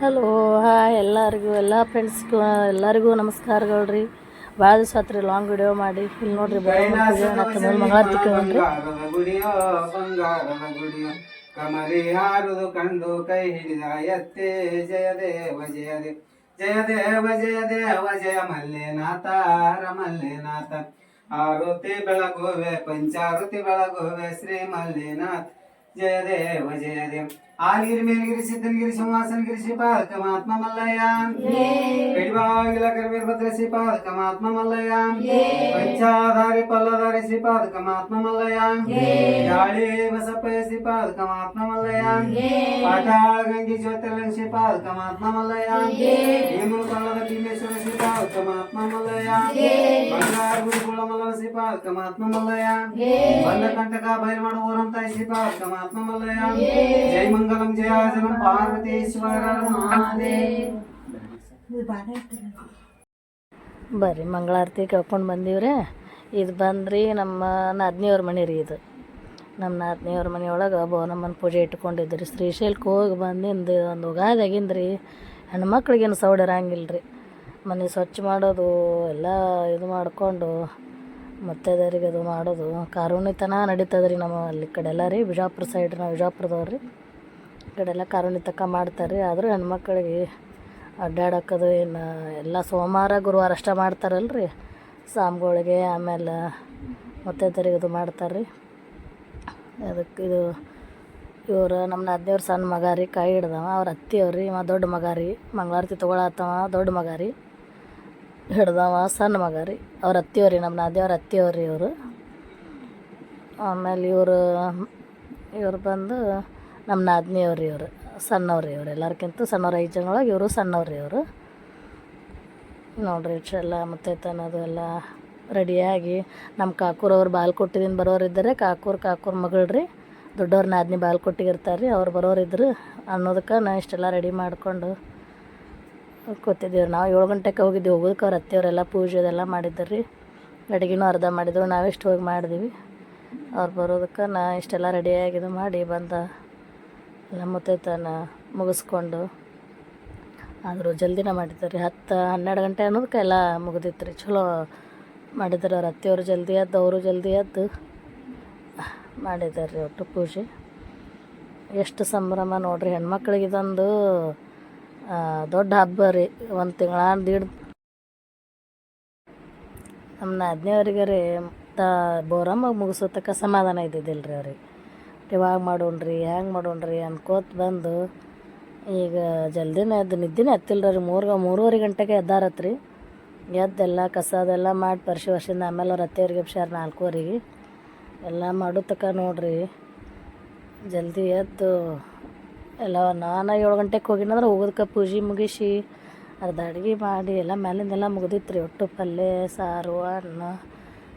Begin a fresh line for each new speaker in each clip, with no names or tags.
Hello hi ಎಲ್ಲರಿಗೂ ಎಲ್ಲ ಫ್ರೆಂಡ್ಸ್ಗೂ ಎಲ್ಲರಿಗೂ ನಮಸ್ಕಾರಗಳು ರೀ ಭಾಳ ದಿವಸ ಆತ್ರಿ ಲಾಂಗ್ ವಿಡಿಯೋ ಮಾಡಿ ಇಲ್ಲಿ ನೋಡ್ರಿ
ಬಂಗಾರದ ಗುಡಿಯೋ ಕಮಲಿ ಹಾರುದು ಕಂಡು ಕೈ ಹಿಡಿದ ಎತ್ತೆ ಜಯ ದೇವ ಜಯ ದೇವ ಜಯ ದೇವ ಜಯ ದೇವ ಜಯ ಮಲ್ಲೇನಾಥ ಮಲ್ಲೇನಾಥ. ಆರುತಿ ಬೆಳಗುವೆ ಪಂಚಾರುತಿ ಬೆಳಗುವೆ ಶ್ರೀ ಮಲ್ಲೇನಾಥ್ ಜಯ ದೇವ ಜಯ ದೇವ. आलगिरी गिरी सिद्धनगिरी गिरी श्रीपाद कमात्मा मल्लयाम पेड़िभागिला कर्वीरभद्र श्रीपाद कमात्मा मल्लयाम पंचाधारी पल्लाधारी श्रीपाद कमात्मा मल्लयाम गाड़ी बसप्पय श्रीपाद कमात्मा मल्लयाम पाटाल गंगी ज्योतिर्लिंग श्रीपाद कमात्मा मल्लयाम भीमल पल्लव भीमेश्वर श्रीपाद कमात्मा मल्लयाम बंगार गुरुकुल मल्लव श्रीपाद कमात्मा मल्लयाम बल्लकंटक भैरवण ऊरंताय श्रीपाद कमात्मा मल्लयाम जय मंगल ಜೈ ಮಂಗಲಂ ಪಾರ್ವತೇಶ್ವರ
ಬರ್ರಿ, ಮಂಗಳಾರತಿ ಕೇಳ್ಕೊಂಡು ಬಂದೀವ್ರಿ. ಇದು ಬಂದ್ರಿ ನಮ್ಮ ನಾದ್ನಿಯವ್ರ ಮನೆ ರೀ ಇದು. ನಮ್ಮ ನಾದ್ನಿಯವ್ರ ಮನೆಯೊಳಗೆ ಬೋನಮ್ಮನ ಪೂಜೆ ಇಟ್ಕೊಂಡಿದ್ದು ರೀ. ಶ್ರೀಶೈಲಕ್ಕೆ ಹೋಗಿ ಬಂದಿಂದ ಒಂದು ಉಗಾದಾಗಿಂದ ರೀ. ಹೆಣ್ಮಕ್ಳಿಗೇನು ಸೌಡ್ ಇರಂಗಿಲ್ಲ ರೀ. ಮನೆ ಸ್ವಚ್ಛ ಮಾಡೋದು, ಎಲ್ಲ ಇದು ಮಾಡಿಕೊಂಡು ಮತ್ತೆದರಿಗೆ ಅದು ಮಾಡೋದು. ಕಾರುಣಿತನ ನಡೀತದೆ ರೀ ನಮ್ಮ ಅಲ್ಲಿ ಕಡೆ ಎಲ್ಲ ರೀ. ಬಿಜಾಪುರ ಸೈಡ್ ನಾವು ಬಿಜಾಪುರದವ್ರು ಈ ಕಡೆ ಎಲ್ಲ ಕಾರುಣಿತಕ್ಕ ಮಾಡ್ತಾರೆ. ರೀ ಆದರೂ ಹೆಣ್ಮಕ್ಳಿಗೆ ಅಡ್ಡಾಡಕ್ಕದು ಏನು, ಎಲ್ಲ ಸೋಮವಾರ, ಗುರುವಾರ ಅಷ್ಟೇ ಮಾಡ್ತಾರಲ್ಲ ರೀ ಸಾಮ್ಗಳಿಗೆ ಆಮೇಲೆ ಮತ್ತೆ ಇದು ಮಾಡ್ತಾರೆ ರೀ ಅದಕ್ಕೆ ಇದು, ಇವರು ನಮ್ಮ ನಾದ್ನಿಯವ್ರ ಸಣ್ಣ ಮಗ ರೀ ಕೈ ಹಿಡ್ದವ. ಅವ್ರ ಅತ್ತಿಯವ್ರು ಇವ ದೊಡ್ಡ ಮಗ ರೀ. ಮಂಗಳಾರತಿ ತೊಗೊಳತ್ತವ ದೊಡ್ಡ ಮಗ ರೀ. ಹಿಡ್ದವ, ಸಣ್ಣ ಮಗ ರೀ. ಅವ್ರ ಅತ್ತಿಯವ್ರಿ ನಮ್ಮ ನಾದ್ನಿಯವ್ರ ಅತ್ತಿಯವ್ರಿ ಇವರು. ಆಮೇಲೆ ಇವರು, ಇವ್ರು ಬಂದು ನಮ್ಮ ನಾದ್ನಿಯವ್ರು ಇವರು, ಸಣ್ಣವ್ರು ಇವ್ರು, ಎಲ್ಲರ್ಕಿಂತ ಸಣ್ಣವ್ರು ಐದು ಜನ ಒಳಗೆ ಇವರು ಸಣ್ಣವ್ರು ಇವರು. ನೋಡ್ರಿ ಇಷ್ಟೆಲ್ಲ ಮುತ್ತೈತನದು ಎಲ್ಲ ರೆಡಿಯಾಗಿ, ನಮ್ಮ ಕಾಕೂರವ್ರು ಬರೋರು ಇದ್ದಾರೆ. ಕಾಕೂರ್ ಕಾಕೂರ್ ಮಗಳು ರೀ ದೊಡ್ಡವ್ರ ನಾದ್ನಿ ಬಾಲ್ ಕೊಟ್ಟಿಗಿರ್ತಾರೆ ರೀ ಅವ್ರು ಬರೋರಿದ್ರು ಅನ್ನೋದಕ್ಕೆ ನಾ ಇಷ್ಟೆಲ್ಲ ರೆಡಿ ಮಾಡಿಕೊಂಡು ಕೂತಿದ್ದೀವಿ ನಾವು ಏಳು ಗಂಟೆಗೆ ಹೋಗಿದ್ದೀವಿ ಹೋಗೋದಕ್ಕೆ ಅವ್ರ ಅತ್ತೆಯವರೆಲ್ಲ ಪೂಜೆ ಅದೆಲ್ಲ ಮಾಡಿದ್ರು. ರೀ ಅಡುಗೆನೂ ಅರ್ಧ ಮಾಡಿದ್ರು ನಾವೆಷ್ಟು ಹೋಗಿ ಮಾಡಿದ್ವಿ. ಅವ್ರು ಬರೋದಕ್ಕೆ ನಾ ಇಷ್ಟೆಲ್ಲ ರೆಡಿಯಾಗಿದ್ದು ಮಾಡಿ ಬಂದ ಎಲ್ಲ ಮುತ್ತೈತನ ಮುಗಿಸ್ಕೊಂಡು ಆದರೂ ಜಲ್ದಿನ ಮಾಡಿದ್ದಾರೆ. ಹತ್ತು, ಹನ್ನೆರಡು ಗಂಟೆ ಅನ್ನೋದಕ್ಕೆ ಎಲ್ಲ ಮುಗಿದಿತ್ತು ರೀ. ಚಲೋ ಮಾಡಿದ್ದಾರೆ ಅವ್ರ ಅತ್ತೆಯವರು ಜಲ್ದಿ ಎದ್ದು, ಅವರು ಜಲ್ದಿ ಎದ್ದು ಮಾಡಿದ್ದಾರೆ ರೀ ಒಟ್ಟು ಪೂಜೆ. ಎಷ್ಟು ಸಂಭ್ರಮ ನೋಡ್ರಿ. ಹೆಣ್ಮಕ್ಳಿಗೆ ಇದೊಂದು ದೊಡ್ಡ ಹಬ್ಬ ರೀ. ಒಂದು ತಿಂಗಳ ದೀಡ್ ನಮ್ಮ ನಾದ್ನಿಯವ್ರಿಗೆ ರೀ, ತ ಬೋರಮ್ಮ ಮುಗಿಸೋತಕ್ಕ ಸಮಾಧಾನ ಇದ್ದಿದ್ದಿಲ್ಲ ರೀ ಅವ್ರಿಗೆ. ಇವಾಗ ಮಾಡೋಣ್ರಿ, ಹ್ಯಾಂಗೆ ಮಾಡೋಣ್ರಿ ಅನ್ಕೋತ ಬಂದು ಈಗ ಜಲ್ದಿನೇ ಎದ್ದು ನಿದ್ದೆನೇ ಹತ್ತಿಲ್ಲ ರೀ ಮೂರು ಮೂರುವರೆ ಗಂಟೆಗೆ ಎದ್ದಾರತ್ರಿ. ಎದ್ದೆಲ್ಲ ಕಸ ಅದೆಲ್ಲ ಮಾಡಿ ಪರಿಶಿ ವರ್ಷದಿಂದ ಆಮೇಲೆ ಅವ್ರ ಅತ್ತೆಯವ್ರಿಗೆ ಎಬ್ಸ್ಯಾರ ನಾಲ್ಕೂವರೆಗೆ. ಎಲ್ಲ ಮಾಡೋ ತಕ ನೋಡ್ರಿ. ಜಲ್ದಿ ಎದ್ದು ಎಲ್ಲ ನಾನು ಏಳು ಗಂಟೆಗೆ ಹೋಗಿನಂದ್ರೆ ಹೋಗೋದಕ್ಕೆ ಪೂಜೆ ಮುಗಿಸಿ ಅರ್ಧ ಅಡ್ಗೆ ಮಾಡಿ ಎಲ್ಲ ಮ್ಯಾಲಿಂದೆಲ್ಲ ಮುಗಿದಿತ್ತು ರೀ ಒಟ್ಟು ಪಲ್ಯ, ಸಾರು, ಅನ್ನ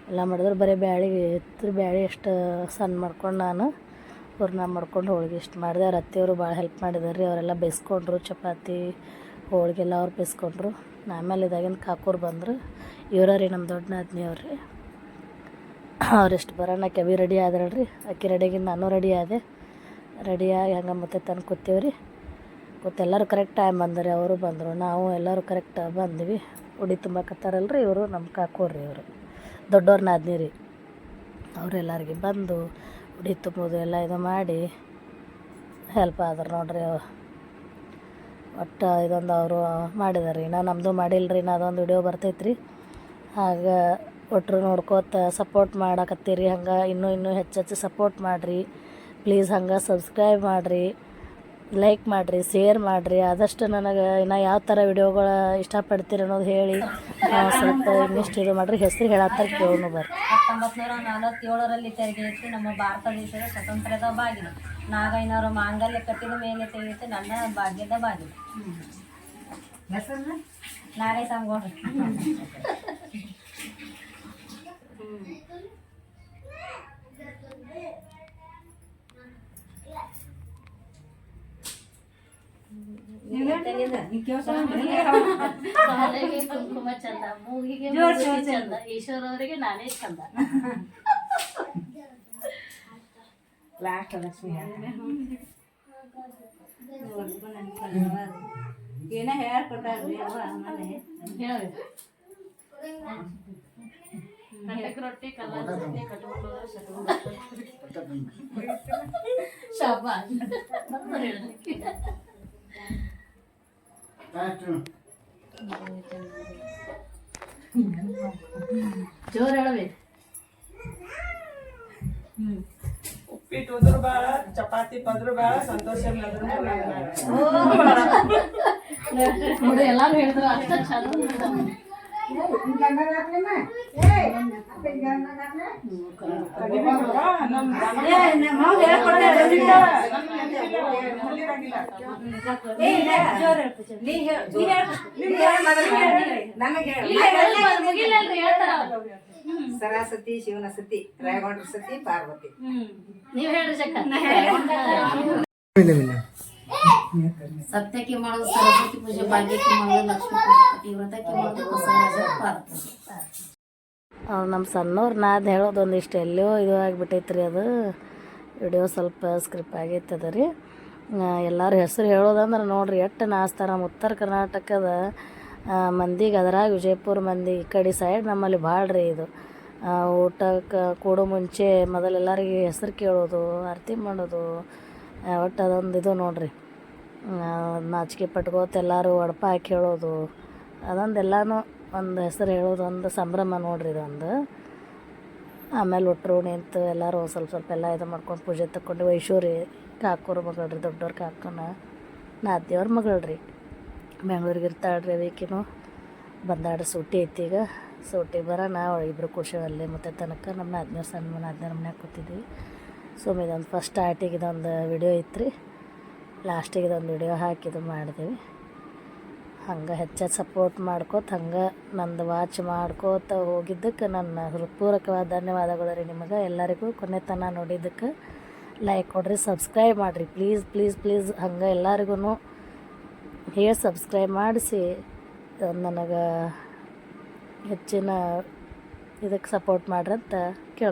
ಎಲ್ಲ ಮಾಡಿದ್ರೆ ಬರೀ ಬ್ಯಾಳಿಗೆ ಇತ್ತು ಬ್ಯಾಳಿ ಎಷ್ಟು ಸಣ್ಣ ಮಾಡ್ಕೊಂಡು ನಾನು ಹೂರ್ಣ ಮಾಡ್ಕೊಂಡು ಹೋಳಿಗೆ ಇಷ್ಟು ಮಾಡಿದೆ. ಅವ್ರ ಅತ್ತೆಯವರು ಭಾಳ ಹೆಲ್ಪ್ ಮಾಡಿದಾರೆ ರೀ. ಅವರೆಲ್ಲ ಬೇಯಿಸ್ಕೊಂಡ್ರು ಚಪಾತಿ, ಹೋಳಿಗೆಲ್ಲ ಅವ್ರು ಬೇಯಿಸ್ಕೊಂಡ್ರು ಆಮೇಲೆ ಇದಾಗಿನ ಕಾಕೂರು ಬಂದರು. ಇವರ ರೀ ನಮ್ಮ ದೊಡ್ಡ ನಾದಿನಿಯವ್ರು ರೀ. ಅವ್ರೆಷ್ಟು ಬರೋಣ ಕೆವಿ ರೆಡಿ ಆದ್ರಲ್ರಿ ಅಕ್ಕಿ ರೆಡಿಗೆ ನಾನು ರೆಡಿ ಆದೆ. ರೆಡಿಯಾಗಿ ಹಂಗೆ ಮತ್ತೆ ತಂದು ಕೂತೀವಿ ರೀ. ಕೂತು ಎಲ್ಲರೂ ಕರೆಕ್ಟ್ ಟೈಮ್ ಬಂದರೆ, ಅವರು ಬಂದರು. ನಾವು ಎಲ್ಲರೂ ಕರೆಕ್ಟ್ ಬಂದ್ವಿ. ಉಡಿ ತುಂಬಕತ್ತಾರಲ್ರಿ ಇವರು ನಮ್ಮ ಕಾಕೋರಿ ಇವರು. ದೊಡ್ಡವ್ರ ನಾದ್ನಿ ರೀ. ಅವರೆಲ್ಲರಿಗೆ ಬಂದು ಉಡಿ ತುಂಬೋದು ಎಲ್ಲ ಇದು ಮಾಡಿ ಹೆಲ್ಪ್ ಆದ್ರೆ ನೋಡ್ರಿ ಒಟ್ಟು ಇದೊಂದು ಅವರು ಮಾಡಿದಾರೆ. ರೀ ನಾ ನಮ್ಮದು ಮಾಡಿಲ್ಲ ರೀ ನಾ ಅದೊಂದು ವಿಡಿಯೋ ಬರ್ತೈತ್ರಿ. ಆಗ ಒಟ್ಟರು ನೋಡ್ಕೋತ ಸಪೋರ್ಟ್ ಮಾಡಕತ್ತೀರಿ. ಹಂಗೆ ಇನ್ನೂ ಇನ್ನೂ ಹೆಚ್ಚು ಹೆಚ್ಚು ಸಪೋರ್ಟ್ ಮಾಡಿರಿ. ಪ್ಲೀಸ್ ಹಂಗೆ ಸಬ್ಸ್ಕ್ರೈಬ್ ಮಾಡಿರಿ. ಲೈಕ್ ಮಾಡಿರಿ ಶೇರ್ ಮಾಡಿರಿ ಆದಷ್ಟು ನನಗೆ ಇನ್ನು ಯಾವ ಥರ ವಿಡಿಯೋಗಳು ಇಷ್ಟಪಡ್ತೀರಿ ಅನ್ನೋದು ಹೇಳಿ ನಾವು ಸ್ವಲ್ಪ ಇನ್ನಿಷ್ಟು ಇದು ಮಾಡಿರಿ ಹೆಸರು ಹೇಳತ್ತಾರ ಕೇಳೋನು ಬರ್ರಿ.
ಹತ್ತೊಂಬತ್ತು ನೂರ ನಲವತ್ತೇಳರಲ್ಲಿ ಇತ್ತು ನಮ್ಮ ಭಾರತ ದೇಶದ ಸ್ವತಂತ್ರದ ಬಾಗಿಲು. ನಾಗಯ್ಯನವರ ಮಾಂಗಲ್ಯ ಕಟ್ಟಿದ ಮೇಲೆ ತೆಗೆಯಿತು ನನ್ನ ಭಾಗ್ಯದ ಬಾಗಿಲು. ನಾಗಯ್ಯ ಸಂಗೋಡ್ರಿ
ಕಾಲಿಗೆ ಕುಂಕುಮ ಚಂದ ಮೂಗಿಗೆ ಮೂಗುತಿ ಚಂದ ಈಶ್ವರ ಅವರಿಗೆ ನಾನೇ ಚಂದ
ಲಾಸ್ಟ್ ಲಕ್ಷ್ಮಿ
ಏನೇ ಹೇಳ್ಕೊಟ್ಟಾರ್ರಿ ಅವ್ವ ಮನೆ
ಹೇಳಿ ಶಾಬಾಷ್ ಜೋರ್ ಹೇಳ್ಬೇಕು
ಉಪ್ಪಿಟ್ಟು ಉದ್ರ ಬಾಳ ಚಪಾತಿ ಪದ್ರ ಬಾಳ ಸಂತೋಷ ನದ್ರು
ನೋಡಿ ಎಲ್ಲಾರು ಹೇಳಿದ್ರು ಅಷ್ಟ ಚಂದ
ಸರಸ್ವತಿ ಶಿವನ ಸತಿ ರಾಯಗೊಂಡ್ರ ಸತಿ ಪಾರ್ವತಿ.
ನೀವ್ ಹೇಳ್ರಿ ಚಕ್ಕ ಸತ್ಯಕ್ಕೆ ಮಾಡೋದು ಸರಸ್ವತಿ ಪೂಜೆ, ಭಾಗ್ಯಕ್ಕೆ ಮಾಡೋದು ಲಕ್ಷ್ಮೀ ಪೂಜೆ ವ್ರತಕ್ಕೆ ಮಾಡೋದು ನಮ್ಮ ಸಣ್ಣವ್ರು ನಾದು ಹೇಳೋದು ಒಂದಿಷ್ಟು ಎಲ್ಲೋ ಇದು ಆಗಿಬಿಟ್ಟೈತ್ರಿ ಅದು. ವಿಡಿಯೋ ಸ್ವಲ್ಪ ಸ್ಕ್ರಿಪ್ ಆಗೈತೆ ರೀ. ಎಲ್ಲರ ಹೆಸರು ಹೇಳೋದಂದ್ರೆ ನೋಡ್ರಿ ಎಷ್ಟು ನಾಚ್ತಾರೆ ನಮ್ಮ ಉತ್ತರ ಕರ್ನಾಟಕದ ಮಂದಿಗೆ ಅದ್ರಾಗ ವಿಜಯಪುರ ಮಂದಿ ಈ ಕಡೆ ಸೈಡ್ ನಮ್ಮಲ್ಲಿ ಭಾಳ ರೀ ಇದು ಊಟಕ್ಕೆ ಕೂಡೋ ಮುಂಚೆ ಮೊದಲೆಲ್ಲರಿಗೆ ಹೆಸರು ಕೇಳೋದು, ಆರತಿ ಮಾಡೋದು ಒಟ್ಟು ಅದೊಂದು ಇದು ನೋಡ್ರಿ. ನಾಚಿಕೆ ಪಟ್ಕೋತ ಎಲ್ಲರೂ ಒಡಪ ಹಾಕಿ ಹೇಳೋದು. ಅದೊಂದು ಎಲ್ಲನೂ ಒಂದು ಹೆಸರು ಹೇಳೋದು, ಒಂದು ಸಂಭ್ರಮ ನೋಡ್ರಿ ಇದೊಂದು ಆಮೇಲೆ ಒಟ್ಟರು ನಿಂತು ಎಲ್ಲರೂ ಸ್ವಲ್ಪ ಸ್ವಲ್ಪ ಎಲ್ಲ ಇದು ಮಾಡ್ಕೊಂಡು ಪೂಜೆ ತಕ್ಕೊಂಡು ವೈಶೂರಿ ಕಾಕೋರ ಮಗಳ್ರಿ ದೊಡ್ಡವ್ರ ಕಾಕನ ದೇವ್ರ ಮಗಳ್ರಿ. ಬೆಂಗ್ಳೂರಿಗೆ ಇರ್ತಾಳ್ರಿ ಅದಕ್ಕಿನೂ. ಬಂದಾಡ್ರಿ ಸೂಟಿ ಐತಿ ಈಗ. ಸೂಟಿ ಬರ ನಾವು ಇಬ್ಬರು ಖುಷಿ ಅಲ್ಲೇ ಮತ್ತೆ ತನಕ ನಮ್ಮ ನಾದ್ನವ್ರ ಸಣ್ಣ ನಾದ್ನವ್ರ ಮನ್ಯಾಗ ಕೂತಿದ್ವಿ. ಸೊ ಇದೊಂದು ಫಸ್ಟ್ ಸ್ಟಾರ್ಟಿಗೆ ಇದೊಂದು ವಿಡಿಯೋ ಐತ್ರಿ. ಲಾಸ್ಟಿಗೆ ಇದೊಂದು ವಿಡಿಯೋ ಹಾಕಿದ್ದು ಮಾಡಿದ್ವಿ. ಹಂಗೆ ಹೆಚ್ಚಾಗಿ ಸಪೋರ್ಟ್ ಮಾಡ್ಕೋತ, ಹಂಗೆ ನಂದು ವಾಚ್ ಮಾಡ್ಕೋತ ಹೋಗಿದ್ದಕ್ಕೆ ನನ್ನ ಹೃತ್ಪೂರ್ವಕವಾದ ಧನ್ಯವಾದಗಳು ರೀ ನಿಮಗೆ. ಎಲ್ಲರಿಗೂ ಕೊನೆ ತನ ನೋಡಿದ್ದಕ್ಕೆ ಲೈಕ್ ಕೊಡ್ರಿ ಸಬ್ಸ್ಕ್ರೈಬ್ ಮಾಡಿರಿ. ಪ್ಲೀಸ್ ಪ್ಲೀಸ್ ಪ್ಲೀಸ್ ಹಂಗೆ ಎಲ್ಲರಿಗೂ ಹೇಳಿ ಸಬ್ಸ್ಕ್ರೈಬ್ ಮಾಡಿಸಿ. ನನಗೆ ಹೆಚ್ಚಿನ ಇದಕ್ಕೆ ಸಪೋರ್ಟ್ ಮಾಡ್ರಿ ಅಂತ ಕೇಳ್ಕೊ